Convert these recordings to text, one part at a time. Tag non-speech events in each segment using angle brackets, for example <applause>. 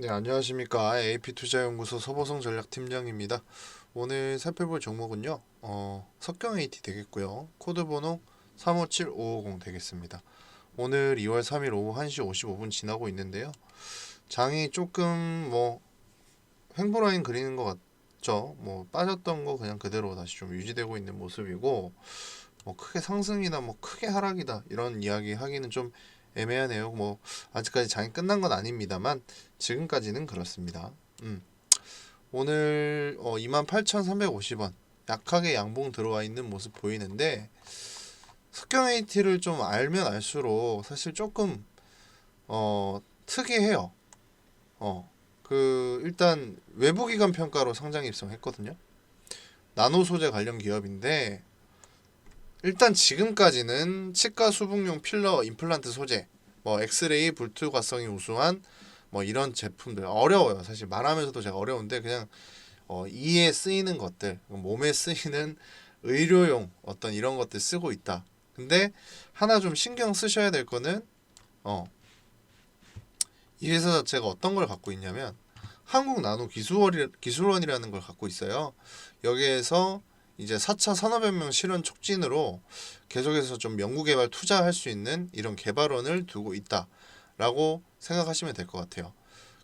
네, 안녕하십니까. AP투자연구소 서보성 전략팀장입니다. 오늘 살펴볼 종목은요. 어, 석경 AT 되겠고요. 코드 번호 357550 되겠습니다. 오늘 2월 3일 오후 1시 55분 지나고 있는데요. 장이 조금 뭐 횡보 라인 그리는 것 같죠. 뭐 빠졌던 거 그냥 그대로 다시 좀 유지되고 있는 모습이고 뭐 크게 상승이나 뭐 크게 하락이다 이런 이야기 하기는 좀 애매하네요. 뭐 아직까지 장이 끝난 건 아닙니다만 지금까지는 그렇습니다. 음. 오늘 어, 28,350원 약하게 양봉 들어와 있는 모습 보이는데 석경 AT를 좀 알면 알수록 사실 조금 어, 특이해요. 어. 그 일단 외부 기관 평가로 상장 입성했거든요. 나노 소재 관련 기업인데 일단 지금까지는 치과 수분용 필러 임플란트 소재, 뭐 엑스레이 불투과성이 우수한 뭐 이런 제품들 어려워요. 사실 말하면서도 제가 어려운데 그냥 어, 이에 쓰이는 것들, 몸에 쓰이는 의료용 어떤 이런 것들 쓰고 있다. 근데 하나 좀 신경 쓰셔야 될 거는 어, 이 회사 자체가 어떤 걸 갖고 있냐면 한국 나노 기술원이, 기술원이라는 걸 갖고 있어요. 여기에서 이제 4차 산업혁명 실현 촉진으로 계속해서 좀 연구개발 투자할 수 있는 이런 개발원을 두고 있다라고 생각하시면 될 것 같아요.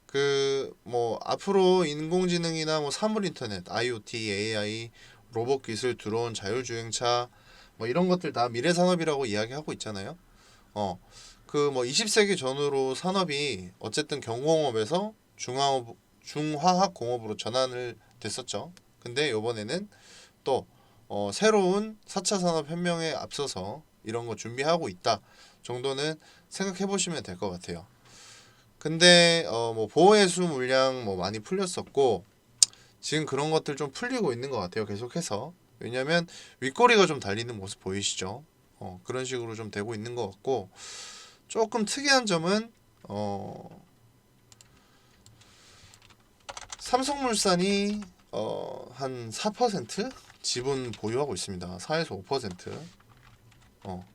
그 뭐 앞으로 인공지능이나 뭐 사물 인터넷, IoT, AI, 로봇 기술, 드론, 자율주행차 뭐 이런 것들 다 미래 산업이라고 이야기하고 있잖아요. 어. 그 뭐 20세기 전후로 산업이 어쨌든 경공업에서 중화업 중화학 공업으로 전환을 됐었죠. 근데 요번에는 또 어, 새로운 4차 산업 혁명에 앞서서 이런 거 준비하고 있다 정도는 생각해 보시면 될 것 같아요. 근데 어, 뭐 보호해수 물량 뭐 많이 풀렸었고 지금 그런 것들 좀 풀리고 있는 것 같아요. 계속해서 왜냐하면 윗꼬리가 좀 달리는 모습 보이시죠? 어, 그런 식으로 좀 되고 있는 것 같고 조금 특이한 점은 어, 삼성물산이 어, 한 4% 지분 보유하고 있습니다. 4에서 5%. 어.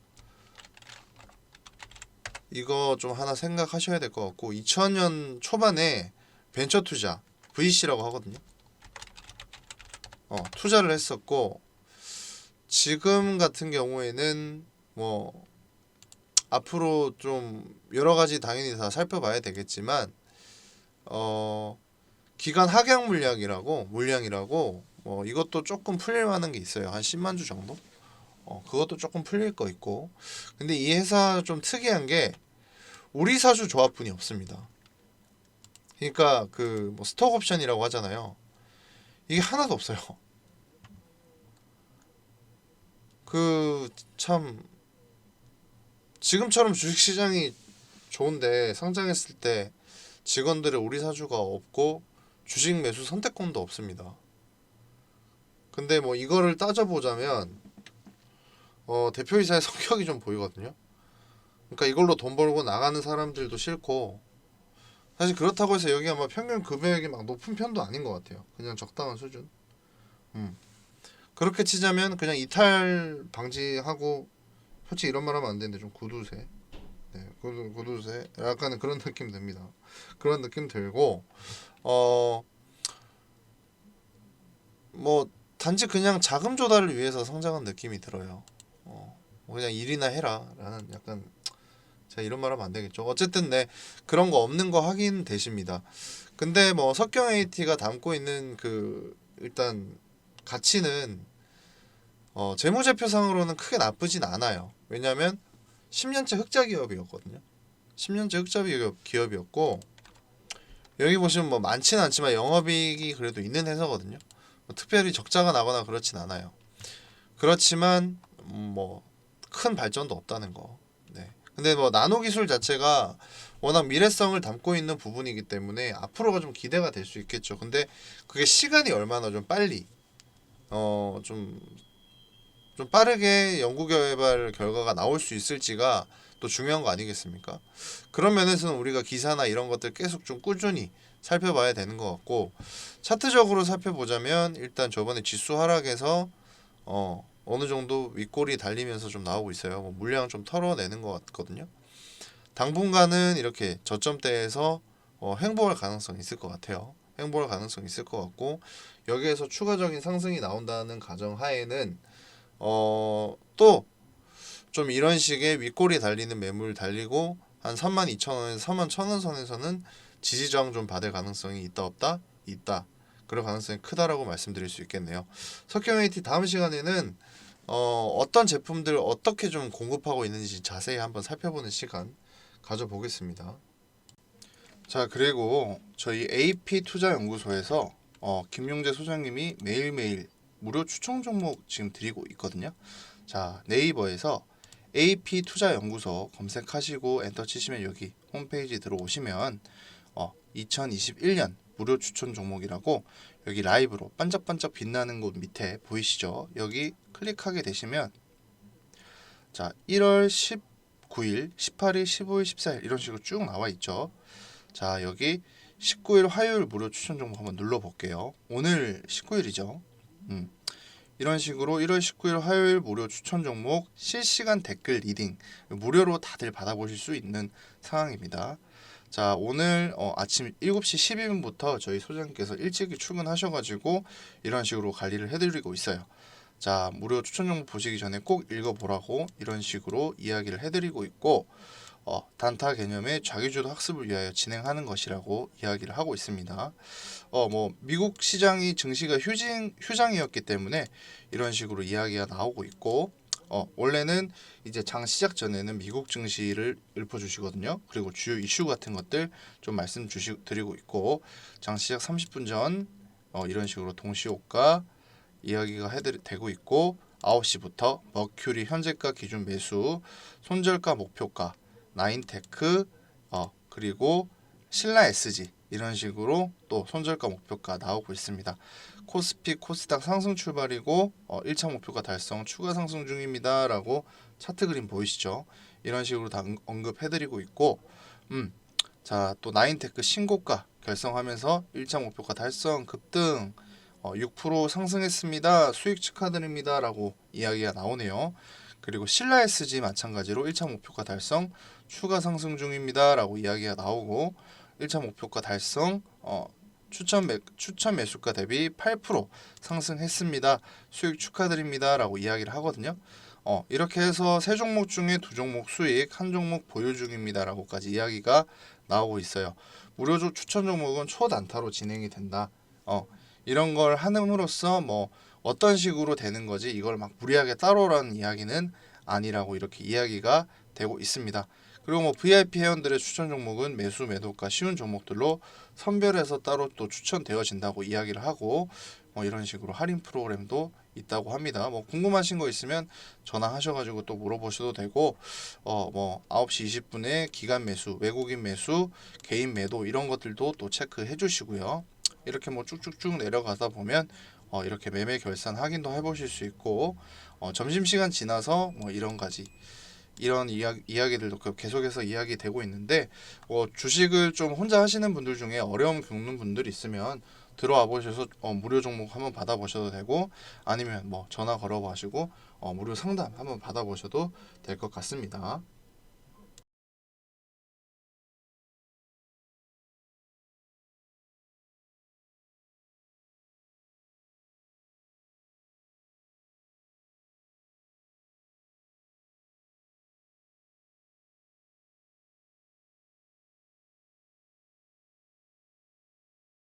이거 좀 하나 생각하셔야 될 것 같고 2000년 초반에 벤처 투자 VC라고 하거든요. 어, 투자를 했었고 지금 같은 경우에는 뭐 앞으로 좀 여러 가지 당연히 다 살펴봐야 되겠지만 어 기간 하향 물량이라고 물량이라고 뭐 이것도 조금 풀릴 만한 게 있어요. 한 10만 주 정도? 어, 그것도 조금 풀릴 거 있고. 근데 이 회사 좀 특이한 게 우리 사주 조합분이 없습니다. 그러니까 그 뭐 스톡 옵션이라고 하잖아요. 이게 하나도 없어요. 그 참 지금처럼 주식 시장이 좋은데 상장했을 때 직원들의 우리 사주가 없고 주식 매수 선택권도 없습니다. 근데 뭐 이거를 따져보자면 어, 대표이사의 <laughs> 성격이 좀 보이거든요. 그러니까 이걸로 돈 벌고 나가는 사람들도 싫고 사실 그렇다고 해서 여기 아마 평균 급여액이 막 높은 편도 아닌 것 같아요. 그냥 적당한 수준. 음. 그렇게 치자면 그냥 이탈 방지하고 솔직히 이런 말 하면 안 되는데 좀 구두쇠. 네, 구두, 구두쇠. 약간 그런 느낌 듭니다. 그런 느낌 들고 어 뭐 단지 그냥 자금 조달을 위해서 성장한 느낌이 들어요. 어, 뭐 그냥 일이나 해라라는 약간 제가 이런 말 하면 안 되겠죠. 어쨌든 네 그런 거 없는 거 확인 되십니다. 근데 뭐 석경 AT가 담고 있는 그 일단 가치는 어, 재무제표상으로는 크게 나쁘진 않아요. 왜냐하면 10년째 흑자 기업이었거든요. 10년째 흑자 기업, 기업이었고 여기 보시면 뭐 많지는 않지만 영업이익이 그래도 있는 회사거든요. 뭐 특별히 적자가 나거나 그렇진 않아요. 그렇지만 뭐 큰 발전도 없다는 거. 네. 근데 뭐 나노 기술 자체가 워낙 미래성을 담고 있는 부분이기 때문에 앞으로가 좀 기대가 될 수 있겠죠. 근데 그게 시간이 얼마나 좀 빨리 어좀 좀 빠르게 연구 개발 결과가 나올 수 있을지가 또 중요한 거 아니겠습니까? 그런 면에서는 우리가 기사나 이런 것들 계속 좀 꾸준히 살펴봐야 되는 것 같고 차트적으로 살펴보자면 일단 저번에 지수 하락에서 어 어느 정도 윗골이 달리면서 좀 나오고 있어요. 뭐 물량 좀 털어내는 것 같거든요. 당분간은 이렇게 저점대에서 어, 행보할 가능성이 있을 것 같아요. 행보할 가능성이 있을 것 같고 여기에서 추가적인 상승이 나온다는 가정 하에는 어, 또 좀 이런 식의 윗골이 달리는 매물 달리고 한 32,000원에서 41,000원 선에서는 지지 저항 좀 받을 가능성이 있다 없다? 있다. 그럴 가능성이 크다라고 말씀드릴 수 있겠네요. 석경 AT 다음 시간에는 어, 어떤 제품들 어떻게 좀 공급하고 있는지 자세히 한번 살펴보는 시간 가져보겠습니다. 자 그리고 저희 AP 투자 연구소에서 어, 김용재 소장님이 매일매일 무료 추천 종목 지금 드리고 있거든요. 자 네이버에서 AP 투자 연구소 검색하시고 엔터 치시면 여기 홈페이지 들어오시면 어, 2021년 무료 추천 종목이라고 여기 라이브로 반짝반짝 빛나는 곳 밑에 보이시죠? 여기 클릭하게 되시면 자 1월 19일, 18일, 15일, 14일 이런 식으로 쭉 나와 있죠. 자 여기 19일 화요일 무료 추천 종목 한번 눌러 볼게요. 오늘 19일이죠. 음. 이런 식으로 1월 19일 화요일 무료 추천 종목 실시간 댓글 리딩 무료로 다들 받아보실 수 있는 상황입니다. 자 오늘 어, 아침 7시 12분부터 저희 소장님께서 일찍 출근하셔가지고 이런 식으로 관리를 해드리고 있어요. 자 무료 추천 종목 보시기 전에 꼭 읽어보라고 이런 식으로 이야기를 해드리고 있고 어, 단타 개념의 자기주도 학습을 위하여 진행하는 것이라고 이야기를 하고 있습니다. 어, 뭐 미국 시장이 증시가 휴진 휴장이었기 때문에 이런 식으로 이야기가 나오고 있고 어, 원래는 이제 장 시작 전에는 미국 증시를 읊어주시거든요. 그리고 주요 이슈 같은 것들 좀 말씀 주시 드리고 있고 장 시작 30분 전 어, 이런 식으로 동시호가 이야기가 해드 되고 있고 9시부터 머큐리 현재가 기준 매수 손절가 목표가 나인테크 어 그리고 신라 SG 이런 식으로 또 손절가 목표가 나오고 있습니다. 코스피 코스닥 상승 출발이고 어, 1차 목표가 달성 추가 상승 중입니다 라고 차트 그림 보이시죠? 이런 식으로 다 응- 언급해드리고 있고 음, 자 또 나인테크 신고가 결성하면서 1차 목표가 달성 급등 어, 6% 상승했습니다. 수익 축하드립니다 라고 이야기가 나오네요. 그리고 신라 SG 마찬가지로 1차 목표가 달성 추가 상승 중입니다 라고 이야기가 나오고 1차 목표가 달성 어, 추천 매 추천 매수가 대비 8% 상승했습니다. 수익 축하드립니다라고 이야기를 하거든요. 어, 이렇게 해서 세 종목 중에 두 종목 수익, 한 종목 보유 중입니다라고까지 이야기가 나오고 있어요. 무료조 추천 종목은 초단타로 진행이 된다. 어, 이런 걸 함으로써 뭐 어떤 식으로 되는 거지 이걸 막 무리하게 따로라는 이야기는 아니라고 이렇게 이야기가 되고 있습니다. 그리고 뭐 VIP 회원들의 추천 종목은 매수 매도가 쉬운 종목들로 선별해서 따로 또 추천되어진다고 이야기를 하고 뭐 이런 식으로 할인 프로그램도 있다고 합니다. 뭐 궁금하신 거 있으면 전화하셔가지고 또 물어보셔도 되고 어뭐 9시 20분에 기간 매수, 외국인 매수, 개인 매도 이런 것들도 또 체크해 주시고요. 이렇게 뭐 쭉쭉쭉 내려가다 보면 어 이렇게 매매 결산 확인도 해보실 수 있고 어 점심 시간 지나서 뭐 이런 가지 이런 이야기, 이야기들도 그 계속해서 이야기 되고 있는데 어, 주식을 좀 혼자 하시는 분들 중에 어려움 겪는 분들 있으면 들어와 보셔서 어, 무료 종목 한번 받아보셔도 되고 아니면 뭐 전화 걸어 보시고 어, 무료 상담 한번 받아보셔도 될 것 같습니다.